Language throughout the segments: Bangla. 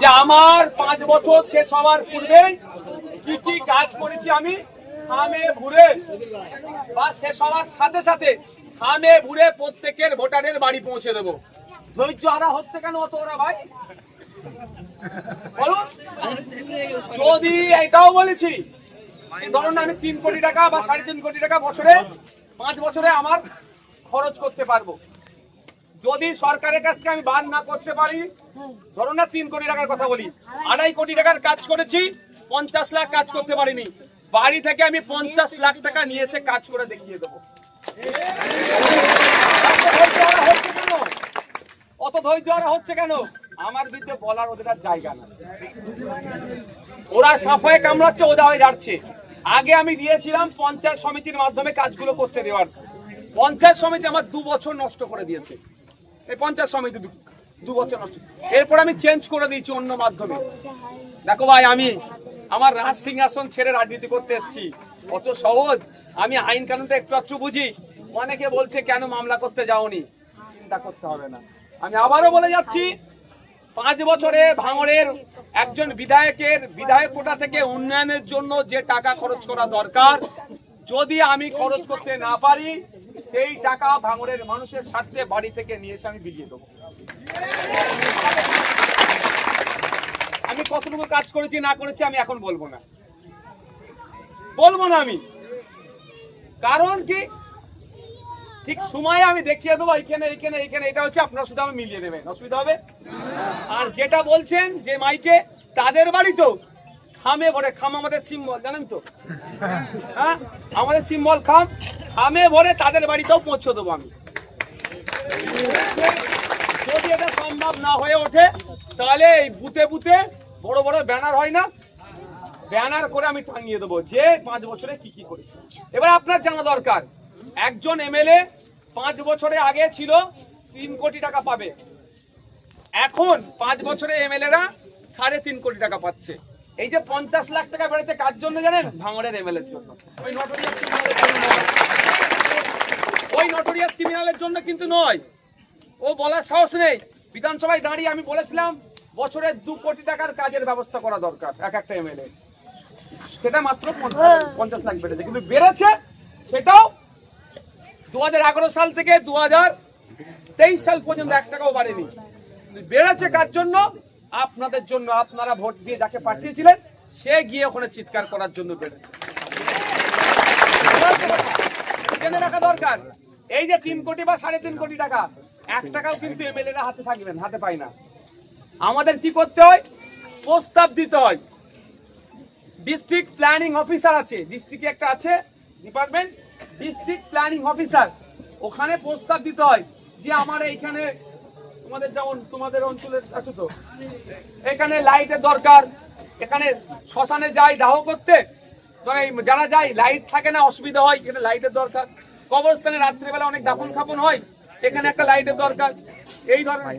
যে আমার পাঁচ বছর শেষ হওয়ার পূর্বেই কি কি কাজ করেছি আমি? খামে ভুরে বা শেষ হওয়ার সাথে সাথে খামে ভুরে প্রত্যেকের ভোটারের বাড়ি পৌঁছে দেবো। ধৈর্য হারা হচ্ছে কেন অত ওরা ভাই? বলুন। যদি এটাও বলেছি ধরুন আমি তিন কোটি টাকা বা সাড়ে তিন কোটি টাকা বছরে, পাঁচ বছরে আমার খরচ করতে পারব। যদি সরকারের কাছ থেকে আমি বার না করতে পারি ধরুন না তিন কোটি টাকার কথা বলি, আড়াই কোটি টাকার কাজ করেছি, পঞ্চাশ লাখ কাজ করতে পারিনি। বাড়ি থেকে আমি পঞ্চাশ লাখ টাকা নিয়ে এসে কাজ করে দেখিয়ে দেবো। অত ধৈর্য হারা হচ্ছে কেন? আমার বিরুদ্ধে বলার ওদের আর জায়গা না ওরা সাফায় কামড়াচ্ছে ওদা হয়ে যাচ্ছে আগে আমি দিয়েছিলাম পঞ্চায়েত সমিতির মাধ্যমে কাজগুলো করতে দেওয়ার। পঞ্চায়েত সমিতি আমার দু বছর নষ্ট করে দিয়েছে। এই পঞ্চায়েত সমিতি দু- বছর নষ্ট। এরপর আমি চেঞ্জ করে দিয়েছি অন্য মাধ্যমে। দেখো ভাই, আমি আমার রাজ সিংহাসন ছেড়ে রাজনীতি করতে এসেছি। অত সহজ। আমি আইন কানুনটা একটু একটু বুঝি। অনেকে বলছে, কেন মামলা করতে যাওনি? চিন্তা করতে হবে না। আমি আবারও বলে যাচ্ছি, পাঁচ বছরে ভাঙড়ের একজন বিধায়কের, বিধায়ক কোটা থেকে উন্নয়নের জন্য যে টাকা খরচ করা দরকার যদি আমি খরচ করতে না পারি, সেই টাকা ভাঙড়ের মানুষের স্বার্থে বাড়ি থেকে নিয়ে এসে আমি বিলিয়ে দেবো। আমি কতটুকু কাজ করেছি, না করেছি, আমি এখন বলব না। বলব না আমি। কারণ কি? ঠিক সময়ে আমি দেখিয়ে দেবো, এইখানে এইখানে এইখানে, এটা হচ্ছে আপনার শুধু আমি মিলিয়ে দেবেন অসুবিধা হবে? আর যেটা বলছেন যে মাইকে, তাদের বাড়িতেও খামে ভরে খাম আমাদের সিম্বল, জানেন তো? হ্যাঁ? আমাদের সিম্বল খাম, খামে ভরে তাদের বাড়িতেও পৌঁছে দেবো আমি। যদি এটা সম্ভব না হয়ে ওঠে, তাহলে এই বুতে বুতে বড় বড় ব্যানার হয় না? ব্যানার করে আমি টাঙিয়ে দেবো, যে পাঁচ বছরে কি কি করেছে। এবার আপনার জানা দরকার, একজন এমএলএ পাঁচ বছরে আগে ছিল, তিন কোটি টাকা পাবে। এখন পাঁচ বছরে এমএলএরা সাড়ে তিন কোটি টাকা পাচ্ছে। এই যে পঞ্চাশ লাখ টাকা বেড়েছে কার জন্য জানেন? ভাঙড়ের এমএলএর জন্য। ওই নটোরিয়াস ওই নটোরিয়াস ক্রিমিনালের জন্য কিন্তু নয়। ও বলার সাহস নেই। বিধানসভায় দাঁড়িয়ে আমি বলেছিলাম, বছরে দু কোটি টাকার কাজের ব্যবস্থা করা দরকার, এক একটা এমএলএ। সেটা মাত্র পঞ্চাশ- লাখ বেড়েছে। কিন্তু বেড়েছে সেটাও দু হাজার এগারো সাল থেকে দু হাজার তেইশ সাল পর্যন্ত এক টাকাও বাড়েনি। বেড়েছে কার জন্য? আপনাদের জন্য আপনারা ভোট দিয়ে যাকে পাঠিয়েছিলেন, সে গিয়ে ওখানে চিৎকার করার জন্য বেড়েছে জেনে রাখা দরকার। এই যে তিন কোটি বা সাড়ে তিন কোটি টাকা, এক টাকাও কিন্তু এমএলএরা হাতে থাকবেন হাতে পায় না। আমাদের কি করতে হয়? প্রস্তাব দিতে হয়। ডিস্ট্রিক্ট প্ল্যানিং অফিসার আছে ডিস্ট্রিক্টে একটা আছে ডিপার্টমেন্ট ডিস্ট্রিক্ট প্ল্যানিং অফিসার ওখানে প্রস্তাব দিতে হয় যে, আমার এইখানে তোমাদের যেমন তোমাদের অঞ্চলের আছে তো, এখানে লাইটের দরকার, এখানে শ্মশানে যাই দাহ করতে যারা যায় লাইট থাকে না, অসুবিধা হয়, এখানে লাইটের দরকার। কবরস্থানে রাত্রিবেলা অনেক দাফন খাপন হয়, এখানে একটা লাইটের দরকার। এই ধরনের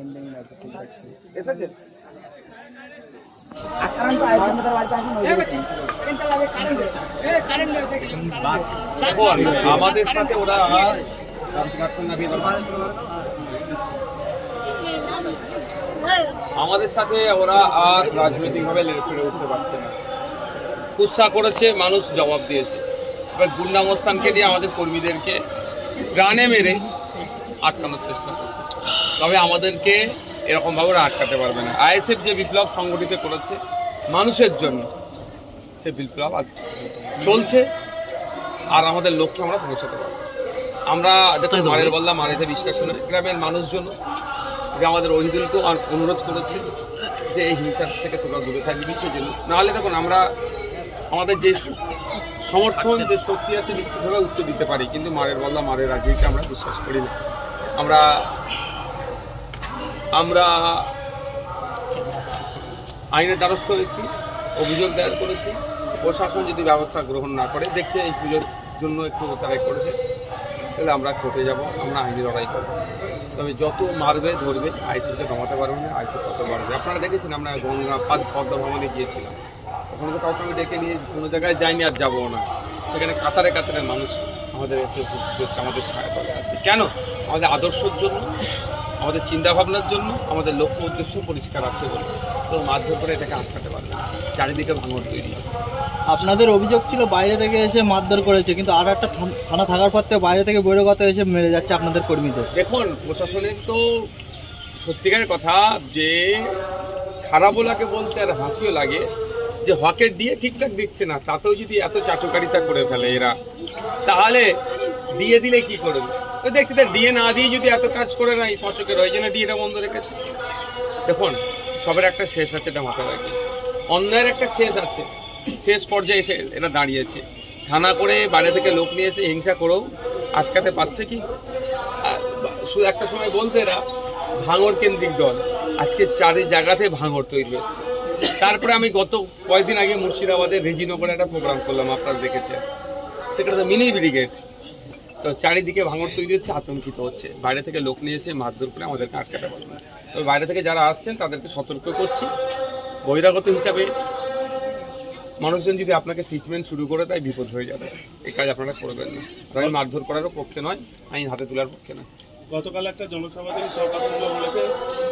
এসেছে? আমাদের সাথে ওরা আমাদের সাথে ওরা আর রাজনৈতিকভাবে লেড়ে উঠতে পারছে না। উৎসাহ করেছে মানুষ জবাব দিয়েছে। এবার গুন্ডামস্থানকে দিয়ে আমাদের কর্মীদেরকে প্রাণে মেরে আটকানোর চেষ্টা করছে। তবে আমাদেরকে এরকমভাবে ওরা আটকাতে পারবে না। আইএসএফ যে বিপ্লব সংগঠিত করেছে মানুষের জন্য সে বিপ্লব আজ চলছে আর আমাদের লক্ষ্যে আমরা পৌঁছাতে পারব। আমরা দেখুন মারের বললাম মারেতে বিশ্বাস গ্রামের মানুষজন যে আমাদের ওহিদুলকে আন- অনুরোধ করেছে যে এই হিংসার থেকে তোমরা দূরে থাকবি সেজন্য নাহলে দেখুন, আমরা আমাদের যে সমর্থন, যে শক্তি আছে, নিশ্চিতভাবে উত্তর দিতে পারি। কিন্তু মারের বললাম মারের রাজনীতিকে আমরা বিশ্বাস করি না। আমরা আমরা আইনের দ্বারস্থ হয়েছি, অভিযোগ দায়ের করেছি। প্রশাসন যদি ব্যবস্থা গ্রহণ না করে, দেখছে এই পুজোর জন্য একটু তারা করেছে। তাহলে আমরা কোর্টে যাব, আমরা আইনি লড়াই করব। তবে যত মারবে, ধরবে, আইসিসে দমাতে পারবে না আইসি কত বাড়বে আপনারা দেখেছেন, আমরা গঙ্গা পাদ পদ্মা ভবনে গিয়েছিলাম। ওখানে তো কাউকে আমি ডেকে নিয়ে কোনো জায়গায় যাইনি আর যাব না। সেখানে কাতারে কাতারে মানুষ আমাদের এসে উপস্থিত হচ্ছে, আমাদের ছায়া তলে আসছে। কেন? আমাদের আদর্শের জন্য। আমাদের চিন্তা ভাবনার জন্য আমাদের লক্ষ্য উদ্দেশ্য পরিষ্কার আছে বলে। তো মারধর করে এটাকে আটকাতে পারবে চারিদিকে ভাঙর তৈরি হবে। আপনাদের অভিযোগ ছিল বাইরে থেকে এসে মারধর করেছে কিন্তু আর একটা থান- থাকার পর বাইরে থেকে বৈরগত এসে মেরে যাচ্ছে আপনাদের কর্মীদের। দেখুন প্রশাসনের তো সত্যিকারের কথা যে খারাপও লাগে বলতে আর হাসিও লাগে যে হকের দিয়ে ঠিকঠাক দিচ্ছে না তাতেও যদি এত চাটুকারিতা করে ফেলে এরা তাহলে দিয়ে দিলে কি করবে? ওই দেখছি, তো দিয়ে না দিয়ে যদি এত কাজ করে নাই শাসকের, ওই জন্য ডিএটা বন্ধ রেখেছে। দেখুন, সবের একটা শেষ আছে এটা মাথায় রাখি অন্যায়ের একটা শেষ আছে। শেষ পর্যায়ে এসে এরা দাঁড়িয়েছে। থানা করে বাইরে থেকে লোক নিয়ে এসে হিংসা করেও আটকাতে পারছে কি? শুধু একটা সময় বলতে এরা, ভাঙর কেন্দ্রিক দল। আজকে চারি জায়গাতে ভাঙর তৈরি হচ্ছে। তারপরে আমি গত কয়েকদিন আগে মুর্শিদাবাদের রেজিনগরে একটা প্রোগ্রাম করলাম, আপনারা দেখেছেন। সেখানে তো মিনি ব্রিগেড। তো চারিদিকে ভাঙর তৈরি হচ্ছে আতঙ্কিত হচ্ছে। বাইরে থেকে লোক নিয়ে এসে মারধর করে আমাদেরকে আটকাতে পারবে তবে বাইরে থেকে যারা আসছেন তাদেরকে সতর্ক করছি। বহিরাগত হিসাবে মানুষজন যদি আপনাকে ট্রিটমেন্ট শুরু করে তাই বিপদ হয়ে যাবে। এই কাজ আপনারা করবেন না। তাই মারধর করারও পক্ষে নয় আইন হাতে তোলার পক্ষে নয়। গতকাল একটা জনসভা থেকে সরকার বলেছে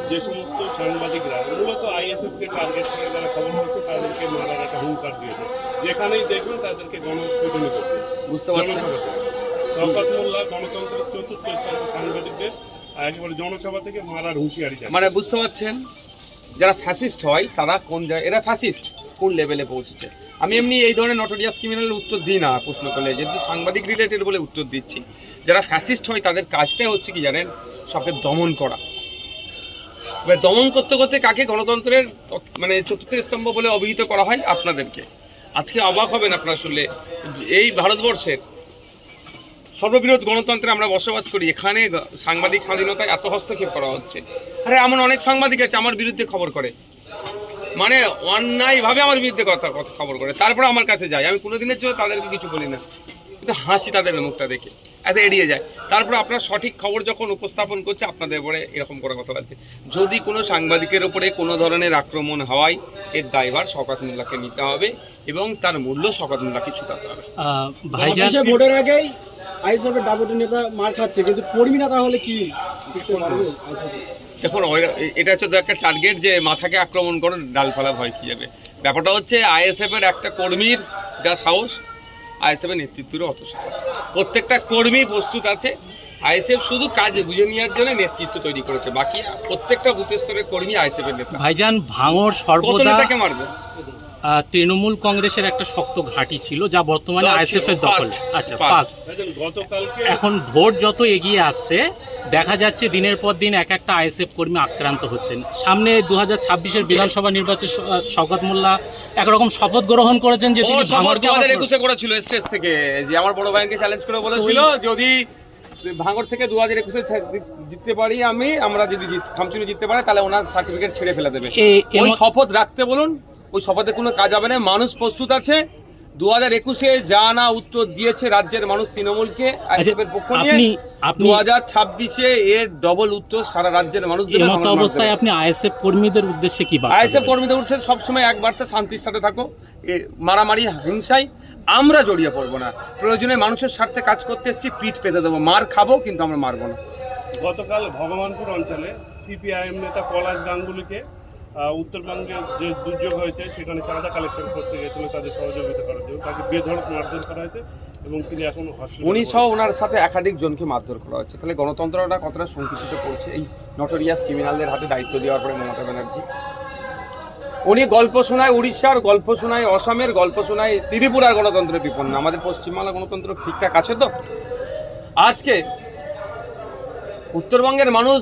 যে সমস্ত সাংবাদিকরা মূলত আইএসএফ কে টার্গেট করে যারা খবর করছে তাদেরকে মারার একটা হুঙ্কার দিয়েছে। যেখানেই দেখবেন তাদেরকে গণপিটুনি করবে বুঝতে পারছেন? জনসভা থেকে মানে বুঝতে পারছেন, যারা ফ্যাসিস্ট হয়, তারা কোন এরা ফ্যাসিস্ট কোন লেভেলে পৌঁছেছে? আমি এমনি এই ধরনের নটোরিয়াস ক্রিমিনালের উত্তর দিই না, প্রশ্ন করলে। যেহেতু সাংবাদিক রিলেটেড বলে উত্তর দিচ্ছি, যারা ফ্যাসিস্ট হয়, তাদের কাজটাই হচ্ছে কি জানেন? সবকে দমন করা। এবার দমন করতে করতে কাকে গণতন্ত্রের মানে চতুর্থ স্তম্ভ বলে অভিহিত করা হয়? আপনাদেরকে। আজকে অবাক হবেন আপনারা শুনলে। এই ভারতবর্ষের সর্ববৃহৎ গণতন্ত্রে আমরা বসবাস করি। এখানে সাংবাদিক স্বাধীনতায় এত হস্তক্ষেপ করা হচ্ছে। আরে এমন অনেক সাংবাদিক আছে আমার বিরুদ্ধে খবর করে। মানে অন্যায়ভাবে আমার বিরুদ্ধে কথা কথা খবর করে। তারপরে আমার কাছে যায়। আমি কোনোদিনের জন্য তাদেরকে কিছু বলি না। কিন্তু হাসি তাদের মুখটা দেখে। এত এড়িয়ে যায়। তারপরে আপনার সঠিক খবর যখন উপস্থাপন করছে আপনাদের উপরে এরকম করে কথা বলছে। যদি কোনো সাংবাদিকের উপরে কোনো ধরনের আক্রমণ হওয়ায় এর দায়ভার শকাত মোল্লাকে নিতে হবে এবং তার মূল্য শকাত মোল্লাকে চুকাতে হবে। ভোটের আগেই আইএসএফের ডাবুটি নেতা মার খাচ্ছে কিন্তু কর্মী নেতা হলে কি দেখুন এটা হচ্ছে একটা টার্গেট যে মাথাকে আক্রমণ করে ডালপালা ভয় খেয়ে যাবে। ব্যাপারটা হচ্ছে আইএসএফ এর একটা কর্মীর যা সাহস আইএসএফ এর নেতৃত্বেরও অত সাহস। প্রত্যেকটা কর্মী প্রস্তুত আছে আইএসএফ শুধু কাজ বুঝে নেওয়ার জন্য নেতৃত্ব তৈরি করেছে বাকি প্রত্যেকটা বুথ স্তরের কর্মী আইএসএফ এর নেতা। ভাইজান ভাঙর কত সর্বদা নেতাকে মারবে। তৃণমূল কংগ্রেসের একটা শক্ত ঘাঁটি ছিল যা বর্তমানে আইএসএফ এর দখল। আচ্ছা পাস এখন ভোট যত এগিয়ে আসছে দেখা যাচ্ছে দিনের পর দিন এক একটা আইএসএফ কর্মী আক্রান্ত হচ্ছেন। সামনে দু হাজার ছাব্বিশের বিধানসভা নির্বাচন শওকত মোল্লা একরকম শপথ গ্রহণ করেছেন যে তিনি হাজার একুশে করেছিল স্টেজ থেকে। যে আমার বড় ভাইকে চ্যালেঞ্জ করে বলেছিল যদি ভাঙর থেকে দু হাজার একুশে জিততে পারি আমি আমরা যদি জিত- খামচুনি জিততে পারি তাহলে ওনার সার্টিফিকেট ছেড়ে ফেলে দেবে। ওই শপথ রাখতে বলুন। ওই সভাতে কোনো কাজ হবে না। মানুষ প্রস্তুত আছে। দু হাজার একুশে যা না উত্তর দিয়েছে রাজ্যের মানুষ তৃণমূলকে আইএসএফের পক্ষ নিয়ে আপনি আপনি দু হাজার ছাব্বিশে এর ডবল উত্তর সারা রাজ্যের মানুষ অবস্থায় আপনি আইএসএফ কর্মীদের উদ্দেশ্যে কি বার্তা আইএসএফ? কর্মীদের উঠছে সবসময় এক বার্তা শান্তির সাথে থাকো। এ মারামারি হিংসায় আমরা জড়িয়ে পড়ব না। প্রয়োজনে মানুষের স্বার্থে কাজ করতে এসেছি পিঠ পেতে দেবো। মার খাব কিন্তু আমরা মারবো না। গতকাল ভগবানপুর অঞ্চলে সিপিআইএম নেতা পলাশ গাঙ্গুলিকে উত্তরবঙ্গে যে দুর্যোগ হয়েছে সেখানে চাঁদা কালেকশন করতে গিয়েছিল তাদের সহযোগিতা করার জন্য। তাকে বেধড়ক মারধর করা হয়েছে এবং তিনি এখন উনি সহ ওনার সাথে একাধিক জনকে মারধর করা হচ্ছে তাহলে গণতন্ত্রটা কতটা সংকুচিত করছে এই নটোরিয়াস ক্রিমিনালদের হাতে দায়িত্ব দেওয়ার পরে মমতা ব্যানার্জি? উনি গল্প শোনায় উড়িষ্যার গল্প শোনায় অসমের গল্প শোনায় ত্রিপুরার গণতন্ত্রের বিপন্ন। আমাদের পশ্চিমবাংলা গণতন্ত্র ঠিকঠাক আছে তো? আজকে উত্তরবঙ্গের মানুষ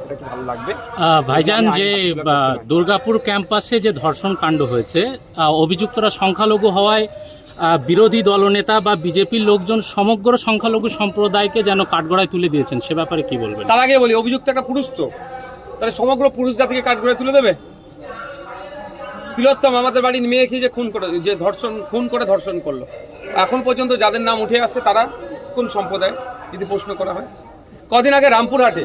সেটা কি ভালো লাগবে? ভাইজান যে দুর্গাপুর ক্যাম্পাসে যে ধর্ষণ কাণ্ড হয়েছে আহ, অভিযুক্তরা সংখ্যালঘু হওয়ায় বিরোধী দলনেতা বা বিজেপির লোকজন সমগ্র সংখ্যালঘু সম্প্রদায়কে যেন কাঠগড়ায় তুলে দিয়েছেন সে ব্যাপারে কি বলবেন? তার আগে বলি অভিযুক্ত একটা পুরুষ তো। তাহলে সমগ্র পুরুষ জাতিকে কাঠগড়ায় তুলে দেবে? তিলোত্তম আমাদের বাড়ির মেয়েকে যে খুন করে যে ধর্ষণ খুন করে ধর্ষণ করল। এখন পর্যন্ত যাদের নাম উঠে আসছে তারা কোন সম্প্রদায় যদি প্রশ্ন করা হয়। কদিন আগে রামপুরহাটে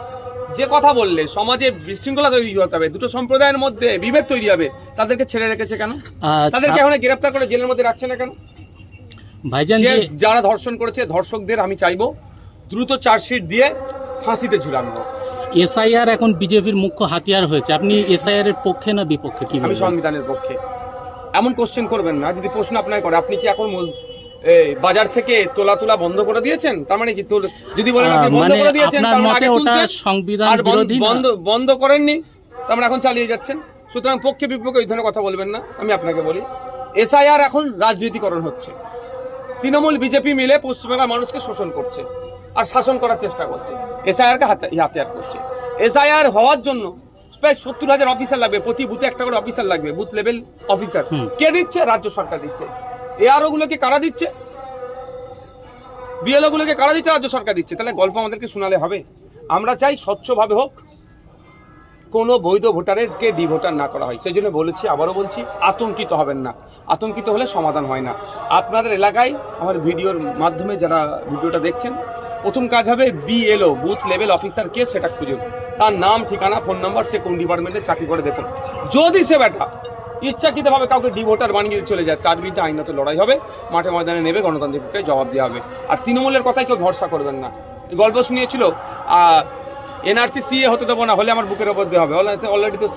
যে কথা বললে সমাজে বিশৃঙ্খলা তৈরি হতে হবে দুটো সম্প্রদায়ের মধ্যে বিভেদ তৈরি হবে তাদেরকে ছেড়ে রেখেছে কেন? তাদেরকে এখন গ্রেপ্তার করে জেলের মধ্যে রাখছে না কেন? ভাইজান যারা ধর্ষণ করেছে ধর্ষকদের আমি চাইব দ্রুত চার্জশিট দিয়ে ফাঁসিতে ঝুলানো। এসআইআর এখন বিজেপির মুখ্য হাতিয়ার হয়েছে। আপনি এসআইআর এর পক্ষে না বিপক্ষে কি আমি সংবিধানের পক্ষে। এমন কোশ্চেন করবেন না যদি প্রশ্ন আপনাকে করে আপনি কি এখন বাজার থেকে তোলা তোলা বন্ধ করে দিয়েছেন? তার মানে কি? যদি বলেন আপনি বন্ধ মানে করে দিয়েছেন তার মানে আগে সংবিধান বন্ধ- বিরোধী বন্ধ করেননি তার মানে এখন চালিয়ে যাচ্ছেন। সুতরাং পক্ষে বিপক্ষে ওই ধরনের কথা বলবেন না আমি আপনাকে বলি। এসআইআর এখন রাজনীতিকরণ হচ্ছে। তৃণমূল বিজেপি মিলে পশ্চিমবাংলার মানুষকে শোষণ করছে আর শাসন করার চেষ্টা করছে। এসআইআরকে হাতিয়ার করছে। এসআইআর হওয়ার জন্য প্রায় সত্তর হাজার অফিসার লাগবে প্রতি বুথে একটা করে অফিসার লাগবে বুথ লেভেল অফিসার কে দিচ্ছে? রাজ্য সরকার দিচ্ছে। এআরও গুলোকে কারা দিচ্ছে? বিএলও গুলোকে কারা দিচ্ছে? রাজ্য সরকার দিচ্ছে। তাহলে গল্প আমাদেরকে শোনালে হবে। আমরা চাই স্বচ্ছভাবে হোক, কোনো বৈধ ভোটারেরকে ডি ভোটার না করা হয়। সেই জন্য বলেছি, আবারও বলছি, আতঙ্কিত হবেন না। আতঙ্কিত হলে সমাধান হয় না। আপনাদের এলাকায় আমার ভিডিওর মাধ্যমে যারা ভিডিওটা দেখছেন, প্রথম কাজ হবে বিএলও, বুথ লেভেল অফিসার কে সেটা খুঁজুন। তার নাম, ঠিকানা, ফোন নাম্বার সে কোন ডিপার্টমেন্টে চাকরি করে দেখুন। যদি সে ব্যাটা ইচ্ছাকৃতভাবে কাউকে ডিভোটার বানিয়ে চলে যায়, তার বিরুদ্ধে আইনত লড়াই হবে, মাঠে ময়দানে নেবে গণতান্ত্রিক জবাব দেওয়া হবে। আর তৃণমূলের কথায় কেউ ভরসা করবেন না। গল্প শুনিয়েছিল এনআরসি সিএ হতে দেবো না, হলে আমার বুকের ওপর দেওয়া হবে। অলরেডি তো